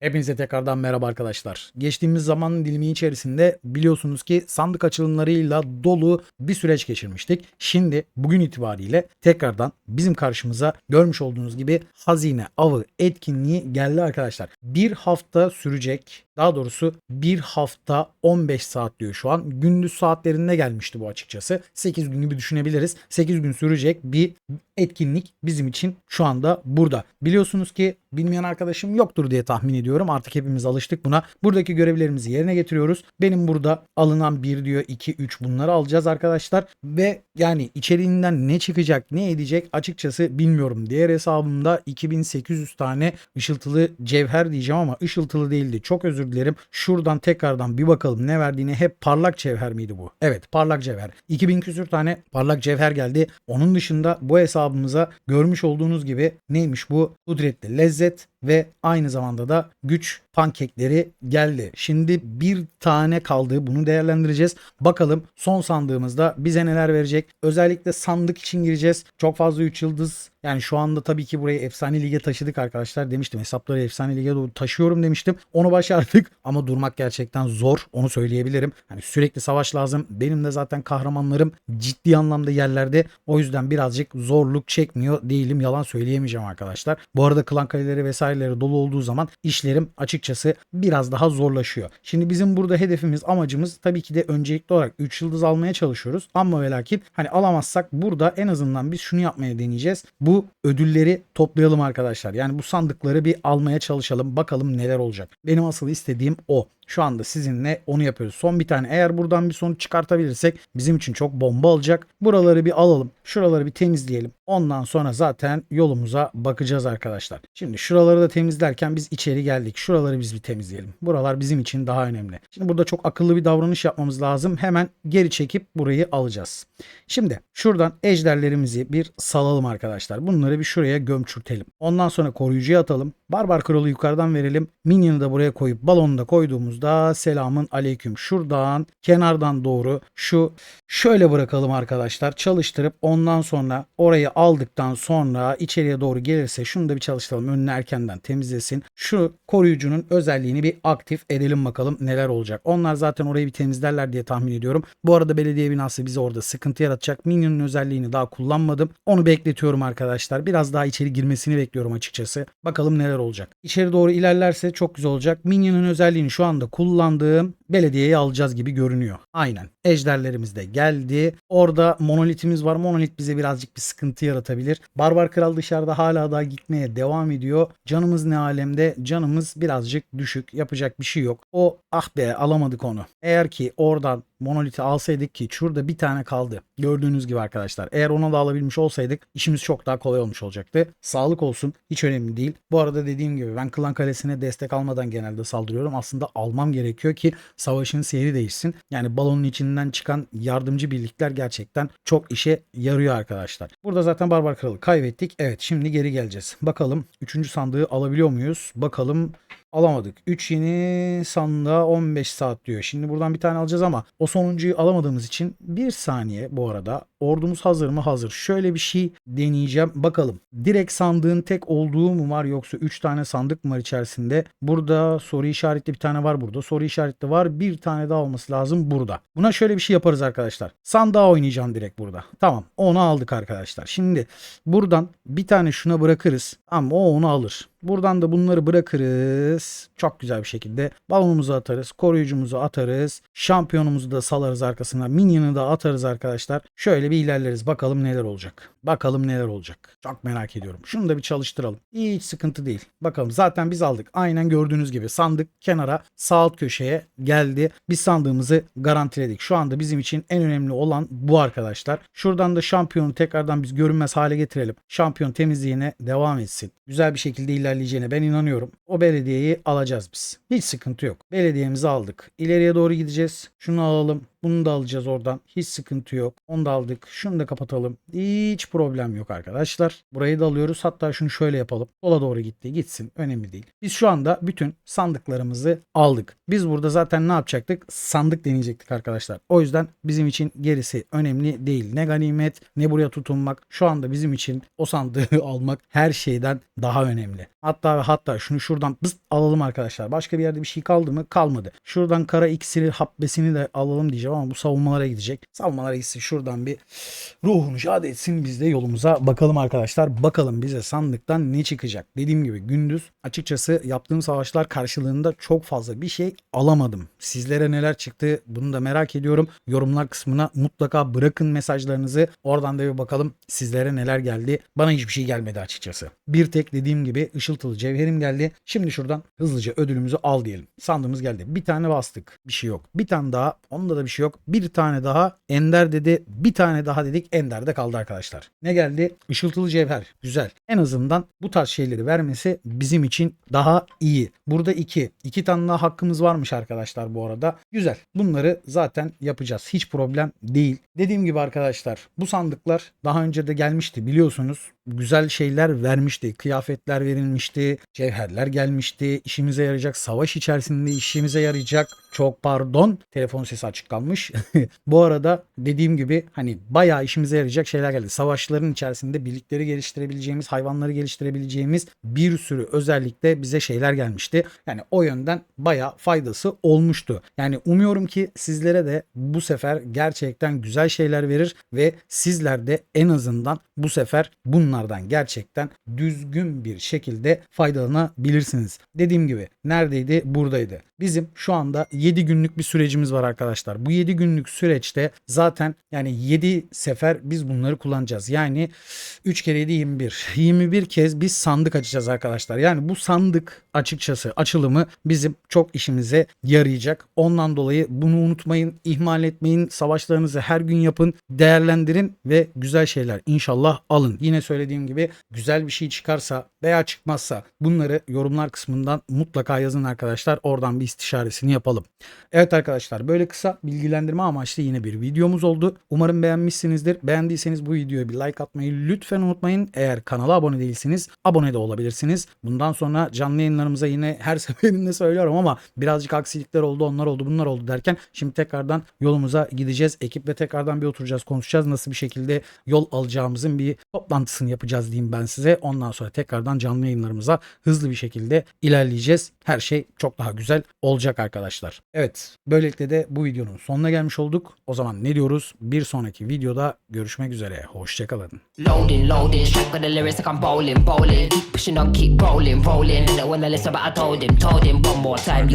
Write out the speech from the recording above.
Hepinize tekrardan merhaba arkadaşlar. Geçtiğimiz zaman dilimi içerisinde biliyorsunuz ki sandık açılımlarıyla dolu bir süreç geçirmiştik. Şimdi bugün itibariyle tekrardan bizim karşımıza görmüş olduğunuz gibi hazine avı etkinliği geldi arkadaşlar. Bir hafta sürecek daha doğrusu bir hafta 15 saat diyor şu an. Gündüz saatlerinde gelmişti bu açıkçası. 8 gün gibi düşünebiliriz. 8 gün sürecek bir etkinlik bizim için şu anda burada. Biliyorsunuz ki bilmeyen arkadaşım yoktur diye tahmin ediyorum. Artık hepimiz alıştık buna. Buradaki görevlerimizi yerine getiriyoruz. Benim burada alınan 1 diyor 2 3 bunları alacağız arkadaşlar. Ve yani içeriğinden ne çıkacak ne edecek açıkçası bilmiyorum. Diğer hesabımda 2800 tane ışıltılı cevher diyeceğim ama ışıltılı değildi. Çok özür dilerim. Şuradan tekrardan bir bakalım ne verdiğini. Hep parlak cevher miydi bu? Evet parlak cevher. 2000 küsür tane parlak cevher geldi. Onun dışında bu hesabımıza görmüş olduğunuz gibi neymiş bu? Kudretli lezzet ve aynı zamanda da güç pankekleri geldi. Şimdi bir tane kaldı. Bunu değerlendireceğiz. Bakalım son sandığımızda bize neler verecek. Özellikle sandık için gireceğiz. Çok fazla 3 yıldız yani şu anda tabii ki burayı efsane lige taşıdık arkadaşlar demiştim. Hesapları efsane lige doğru taşıyorum demiştim. Onu başardık ama durmak gerçekten zor. Onu söyleyebilirim. Hani sürekli savaş lazım. Benim de zaten kahramanlarım ciddi anlamda yerlerde. O yüzden birazcık zorluk çekmiyor değilim. Yalan söyleyemeyeceğim arkadaşlar. Bu arada klan kaleleri vesaireleri dolu olduğu zaman işlerim açıkçası biraz daha zorlaşıyor. Şimdi bizim burada hedefimiz amacımız tabii ki de öncelikli olarak 3 yıldız almaya çalışıyoruz. Ama ve lakin hani alamazsak burada en azından biz şunu yapmaya deneyeceğiz. Bu ödülleri toplayalım arkadaşlar. Yani bu sandıkları bir almaya çalışalım. Bakalım neler olacak. Benim asıl istediğim o. Şu anda sizinle onu yapıyoruz. Son bir tane eğer buradan bir sonuç çıkartabilirsek bizim için çok bomba olacak. Buraları bir alalım. Şuraları bir temizleyelim. Ondan sonra zaten yolumuza bakacağız arkadaşlar. Şimdi şuraları da temizlerken biz içeri geldik. Şuraları biz bir temizleyelim. Buralar bizim için daha önemli. Şimdi burada çok akıllı bir davranış yapmamız lazım. Hemen geri çekip burayı alacağız. Şimdi şuradan ejderlerimizi bir salalım arkadaşlar. Bunları bir şuraya gömçürtelim. Ondan sonra koruyucuya atalım. Barbar kralı yukarıdan verelim. Minyon'u da buraya koyup balonu da koyduğumuzda selamın aleyküm. Şuradan kenardan doğru şu şöyle bırakalım arkadaşlar. Çalıştırıp ondan sonra orayı aldıktan sonra içeriye doğru gelirse şunu da bir çalıştıralım. Önünü erkenden temizlesin. Şu koruyucunun özelliğini bir aktif edelim bakalım neler olacak. Onlar zaten orayı bir temizlerler diye tahmin ediyorum. Bu arada belediye binası bize orada sıkıntı yaratacak. Minyon'un özelliğini daha kullanmadım. Onu bekletiyorum arkadaşlar. Biraz daha içeri girmesini bekliyorum açıkçası. Bakalım neler olacak. İçeri doğru ilerlerse çok güzel olacak. Minyon'un özelliğini şu anda kullandığım belediyeye alacağız gibi görünüyor. Aynen. Ejderlerimiz de geldi. Orada monolitimiz var. Monolit bize birazcık bir sıkıntı yaratabilir. Barbar Kral dışarıda hala daha gitmeye devam ediyor. Canımız ne alemde? Canımız birazcık düşük. Yapacak bir şey yok. O ah be alamadık onu. Eğer ki oradan monoliti alsaydık ki şurada bir tane kaldı. Gördüğünüz gibi arkadaşlar. Eğer onu da alabilmiş olsaydık işimiz çok daha kolay olmuş olacaktı. Sağlık olsun. Hiç önemli değil. Bu arada dediğim gibi ben Klan Kalesi'ne destek almadan genelde saldırıyorum. Aslında almam gerekiyor ki savaşın seyri değişsin. Yani balonun içinden çıkan yardımcı birlikler gerçekten çok işe yarıyor arkadaşlar. Burada zaten Barbar Kralı kaybettik. Evet şimdi geri geleceğiz. Bakalım 3. sandığı alabiliyor muyuz? Bakalım alamadık. 3 yeni sandığa 15 saat diyor. Şimdi buradan bir tane alacağız ama o sonuncuyu alamadığımız için bir saniye bu arada. Ordumuz hazır mı? Hazır. Şöyle bir şey deneyeceğim. Bakalım. Direkt sandığın tek olduğu mu var yoksa 3 tane sandık mı var içerisinde? Burada soru işaretli bir tane var burada. Soru işaretli var. Bir tane daha olması lazım burada. Buna şöyle bir şey yaparız arkadaşlar. Sandığa oynayacağım direkt burada. Tamam. Onu aldık arkadaşlar. Şimdi buradan bir tane şuna bırakırız. Ama o onu alır. Buradan da bunları bırakırız. Çok güzel bir şekilde. Balonumuzu atarız. Koruyucumuzu atarız. Şampiyonumuzu da salarız arkasına. Minyonu da atarız arkadaşlar. Şöyle bir ilerleriz. Bakalım neler olacak. Bakalım neler olacak. Çok merak ediyorum. Şunu da bir çalıştıralım. Hiç sıkıntı değil. Bakalım zaten biz aldık. Aynen gördüğünüz gibi sandık kenara sağ alt köşeye geldi. Biz sandığımızı garantiledik. Şu anda bizim için en önemli olan bu arkadaşlar. Şuradan da şampiyonu tekrardan biz görünmez hale getirelim. Şampiyon temizliğine devam etsin. Güzel bir şekilde ilerleyeceğine ben inanıyorum. O belediyeyi alacağız biz. Hiç sıkıntı yok. Belediyemizi aldık. İleriye doğru gideceğiz. Şunu alalım. Bunu da alacağız oradan. Hiç sıkıntı yok. Onu da aldık. Şunu da kapatalım. Hiç problem yok arkadaşlar. Burayı da alıyoruz. Hatta şunu şöyle yapalım. Sola doğru gitti. Gitsin. Önemli değil. Biz şu anda bütün sandıklarımızı aldık. Biz burada zaten ne yapacaktık? Sandık deneyecektik arkadaşlar. O yüzden bizim için gerisi önemli değil. Ne ganimet ne buraya tutunmak. Şu anda bizim için o sandığı almak her şeyden daha önemli. Hatta ve hatta şunu şuradan bıst alalım arkadaşlar. Başka bir yerde bir şey kaldı mı? Kalmadı. Şuradan kara iksiri habbesini de alalım diyeceğim ama bu savunmalara gidecek. Savunmalara gitsin şuradan bir ruhunu şad etsin biz de yolumuza bakalım arkadaşlar. Bakalım bize sandıktan ne çıkacak. Dediğim gibi gündüz açıkçası yaptığım savaşlar karşılığında çok fazla bir şey alamadım. Sizlere neler çıktı bunu da merak ediyorum. Yorumlar kısmına mutlaka bırakın mesajlarınızı. Oradan da bir bakalım sizlere neler geldi. Bana hiçbir şey gelmedi açıkçası. Bir tek dediğim gibi ışıltılı cevherim geldi. Şimdi şuradan hızlıca ödülümüzü al diyelim. Sandığımız geldi. Bir tane bastık. Bir şey yok. Bir tane daha. Onda da bir şey yok. Bir tane daha. Ender dedi. Bir tane daha dedik. Ender de kaldı arkadaşlar. Ne geldi? Işıltılı cevher. Güzel. En azından bu tarz şeyleri vermesi bizim için daha iyi. Burada iki. iki tane daha hakkımız varmış arkadaşlar bu arada. Güzel. Bunları zaten yapacağız. Hiç problem değil. Dediğim gibi arkadaşlar bu sandıklar daha önce de gelmişti biliyorsunuz. Güzel şeyler vermişti. Kıyafetler verilmişti. Cevherler gelmişti. İşimize yarayacak. Savaş içerisinde işimize yarayacak. Çok pardon. Telefon sesi açık kalmış. bu arada dediğim gibi hani bayağı işimize yarayacak şeyler geldi. Savaşların içerisinde birlikleri geliştirebileceğimiz, hayvanları geliştirebileceğimiz bir sürü özellikle bize şeyler gelmişti. Yani o yönden bayağı faydası olmuştu. Yani umuyorum ki sizlere de bu sefer gerçekten güzel şeyler verir ve sizler de en azından bu sefer bunlardan gerçekten düzgün bir şekilde faydalanabilirsiniz. Dediğim gibi neredeydi? Buradaydı. Bizim şu anda 7 günlük bir sürecimiz var arkadaşlar. Bu 7 günlük süreçte zaten yani 7 sefer biz bunları kullanacağız. Yani 3 kere 7 21. 21 kez biz sandık açacağız arkadaşlar. Yani bu sandık açıkçası açılımı bizim çok işimize yarayacak. Ondan dolayı bunu unutmayın, ihmal etmeyin. Savaşlarınızı her gün yapın, değerlendirin ve güzel şeyler inşallah alın. Yine söylediğim gibi güzel bir şey çıkarsa veya çıkmazsa bunları yorumlar kısmından mutlaka yazın arkadaşlar. Oradan bir istişaresini yapalım. Evet arkadaşlar böyle kısa bilgilendirme amaçlı yine bir videomuz oldu. Umarım beğenmişsinizdir. Beğendiyseniz bu videoya bir like atmayı lütfen unutmayın. Eğer kanala abone değilsiniz abone de olabilirsiniz. Bundan sonra canlı yayınlarımıza yine her seferinde söylüyorum ama birazcık aksilikler oldu onlar oldu bunlar oldu derken şimdi tekrardan yolumuza gideceğiz. Ekiple tekrardan bir oturacağız konuşacağız. Nasıl bir şekilde yol alacağımızın bir toplantısını yapacağız diyeyim ben size. Ondan sonra tekrardan canlı yayınlarımıza hızlı bir şekilde ilerleyeceğiz. Her şey çok daha güzel olacak arkadaşlar. Evet böylelikle de bu videonun sonuna gelmiş olduk. O zaman ne diyoruz? Bir sonraki videoda görüşmek üzere. Hoşçakalın. Loading.